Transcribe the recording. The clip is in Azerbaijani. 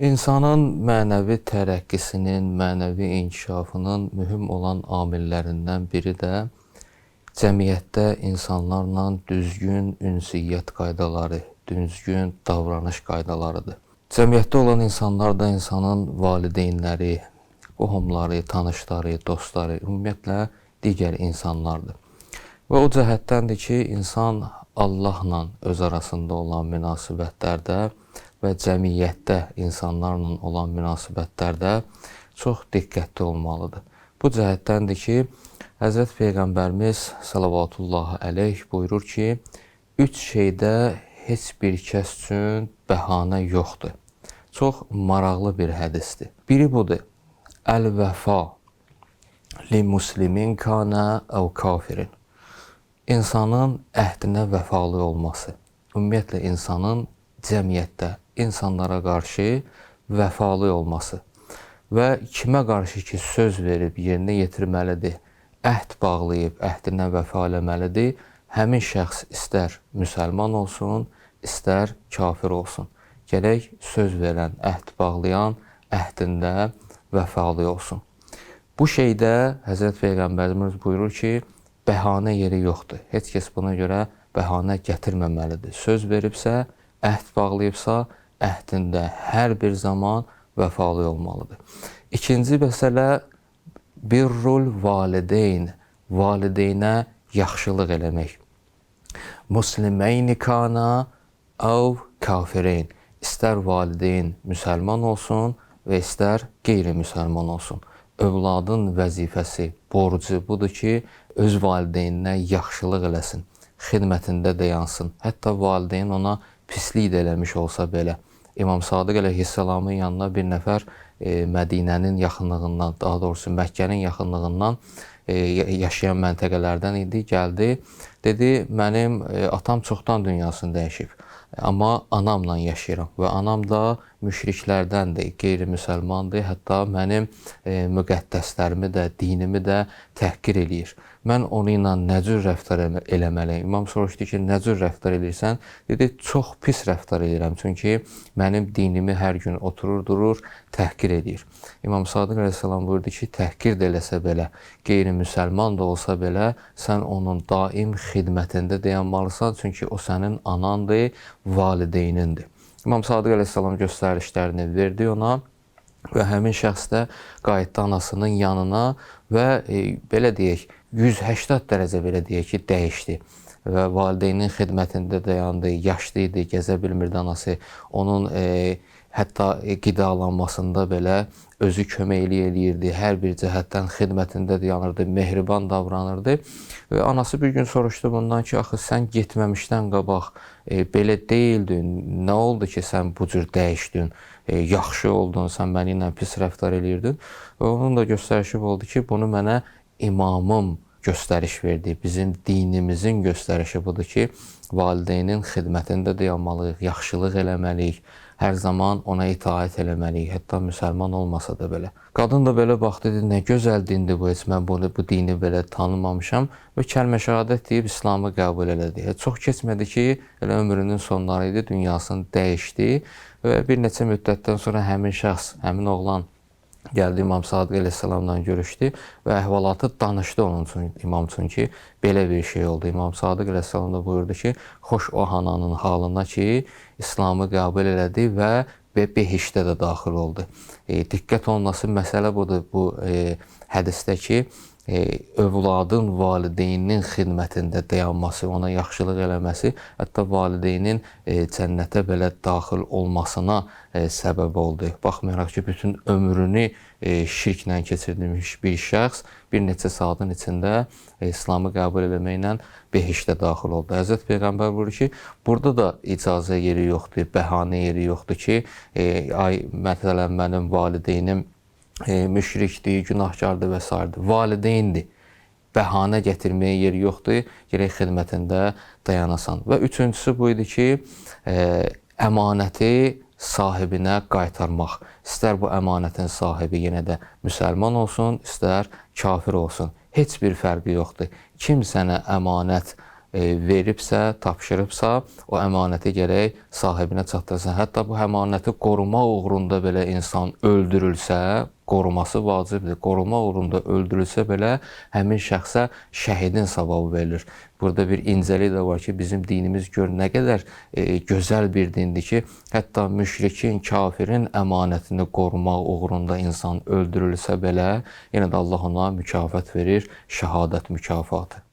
İnsanın mənəvi tərəqqisinin, mənəvi inkişafının mühüm olan amillərindən biri də cəmiyyətdə insanlarla düzgün ünsiyyət qaydaları, düzgün davranış qaydalarıdır. Cəmiyyətdə olan insanlar da insanın valideynləri, qohumları, tanışları, dostları, ümumiyyətlə digər insanlardır. Və o cəhətdəndir ki, insan Allahla öz arasında olan münasibətlərdə və cəmiyyətdə insanlarla olan münasibətlərdə çox diqqətli olmalıdır. Bu cəhətdəndir ki, Həzrət Peyğəmbərimiz sallallahu əleyh buyurur ki, üç şeydə heç bir kəs üçün bəhanə yoxdur. Çox maraqlı bir hədisdir. Biri budur. Əl-vəfa li muslimin kana əv kafirin. İnsanın əhdinə vəfalı olması. Ümumiyyətlə insanın cəmiyyətdə insanlara qarşı vəfalı olması və kimə qarşı ki söz verib yerinə yetirməlidir, əhd bağlayıb əhdinə vəfa eləməlidir, həmin şəxs istər müsəlman olsun, istər kafir olsun. Gərək söz verən, əhd bağlayan əhdində vəfalı olsun. Bu şeydə Həzrət Peyğəmbərimiz buyurur ki, bəhanə yeri yoxdur. Heç kəs buna görə bəhanə gətirməməlidir. Söz veribsə, əhd bağlayıbsa, əhdində hər bir zaman vəfalı olmalıdır. İkinci məsələ birrul valideyn, valideynə yaxşılıq eləmək. Muslimeyni kana av kafirin. İstər valideyn müsəlman olsun və istər qeyri-müsəlman olsun. Övladın vəzifəsi, borcu budur ki, öz valideyninə yaxşılıq eləsin, xidmətində dayansın. Hətta valideyn ona pislik də eləmiş olsa belə. İmam Sadiq əleyhissalamın yanına bir nəfər e, Mədinənin yaxınlığından, daha doğrusu Məkkənin yaxınlığından e, yaşayan məntəqələrdən idi, gəldi. Dedi, mənim e, atam çoxdan dünyasını dəyişib. Amma anamla yaşayıram və anam da müşriklərdəndir, qeyri-müsəlmandır. Hətta mənim e, müqəddəslərimi də, dinimi də təhqir eləyir. Mən onu ilə nə cür rəftar eləməliyəm? İmam soruşdu ki, nə cür rəftar edirsən? Dedi, çox pis rəftar edirəm. Çünki mənim dinimi hər gün oturur, durur, təhqir edir. İmam Sadiq əleyhissalam buyurdu ki, təhqir də eləsə belə, qeyri-müsəlman da olsa belə, sən onun daim xidmətində dayanmalısan, çünki o sənin anandır, valideynindir. İmam Sadiq əleyhissalam göstərişlərini verdi ona və həmin şəxs də qayıtdı anasının yanına və e, belə deyək, 180 dərəcə belə deyək ki, dəyişdi və valideynin xidmətində dayandı, yaşlı idi, gəzə bilmirdi anası. Onun e, hətta qidalanmasında belə özü köməkli eləyirdi. Hər bir cəhətdən xidmətində dayanırdı, mehriban davranırdı. Və anası bir gün soruşdu bundan ki, axı sən getməmişdən qabaq e, belə deyildin. Nə oldu ki, sən bu cür dəyişdin? E, yaxşı oldun, sən məni ilə pis rəftar eləyirdin. Və onun da göstərişi oldu ki, bunu mənə imamım göstəriş verdi. Bizim dinimizin göstərişi budur ki, valideynin xidmətində dayanmalıyıq, yaxşılıq eləməliyik hər zaman ona itaət eləməliyik, hətta müsəlman olmasa da belə. Qadın da belə baxdı, dedi, nə gözəl dindir bu, heç mən bunu, bu dini belə tanımamışam və kəlmə şəhadət deyib İslamı qəbul elədi. Heç çox keçmədi ki, elə ömrünün sonları idi, dünyasını dəyişdi və bir neçə müddətdən sonra həmin şəxs, həmin oğlan gəldi İmam Sadiq əleyhissalamla görüşdü və əhvalatı danışdı onun üçün imam üçün ki, belə bir şey oldu. İmam Sadiq əleyhissalam da buyurdu ki, xoş o hananın halına ki, İslamı qəbul elədi və və behişdə də daxil oldu. E, diqqət olunması məsələ budur bu e, hədisdə ki, e, övladın valideynin xidmətində dayanması, ona yaxşılıq eləməsi, hətta valideynin e, cənnətə belə daxil olmasına e, səbəb oldu. Baxmayaraq ki, bütün ömrünü e, şirklə keçirmiş bir şəxs bir neçə saatın içində e, İslamı qəbul etməklə behişdə daxil oldu. Həzrət Peyğəmbər buyurur ki, burada da icazə yeri yoxdur, bəhanə yeri yoxdur ki, e, ay məsələn mənim valideynim e, müşrikdir, günahkardır və s. Valideyndir. Bəhanə gətirməyə yer yoxdur, gərək xidmətində dayanasan. Və üçüncüsü bu idi ki, e, əmanəti sahibinə qaytarmaq. İstər bu əmanətin sahibi yenə də müsəlman olsun, istər kafir olsun. Heç bir fərqi yoxdur. Kim sənə əmanət e, veribsə, tapşırıbsa, o əmanəti gərək sahibinə çatdırsın. Hətta bu əmanəti qorumaq uğrunda belə insan öldürülsə, qoruması vacibdir. Qorumaq uğrunda öldürülsə belə həmin şəxsə şəhidin savabı verilir. Burada bir incəlik də var ki, bizim dinimiz gör nə qədər e, gözəl bir dindir ki, hətta müşrikin, kafirin əmanətini qorumaq uğrunda insan öldürülsə belə, yenə də Allah ona mükafat verir, şəhadət mükafatı.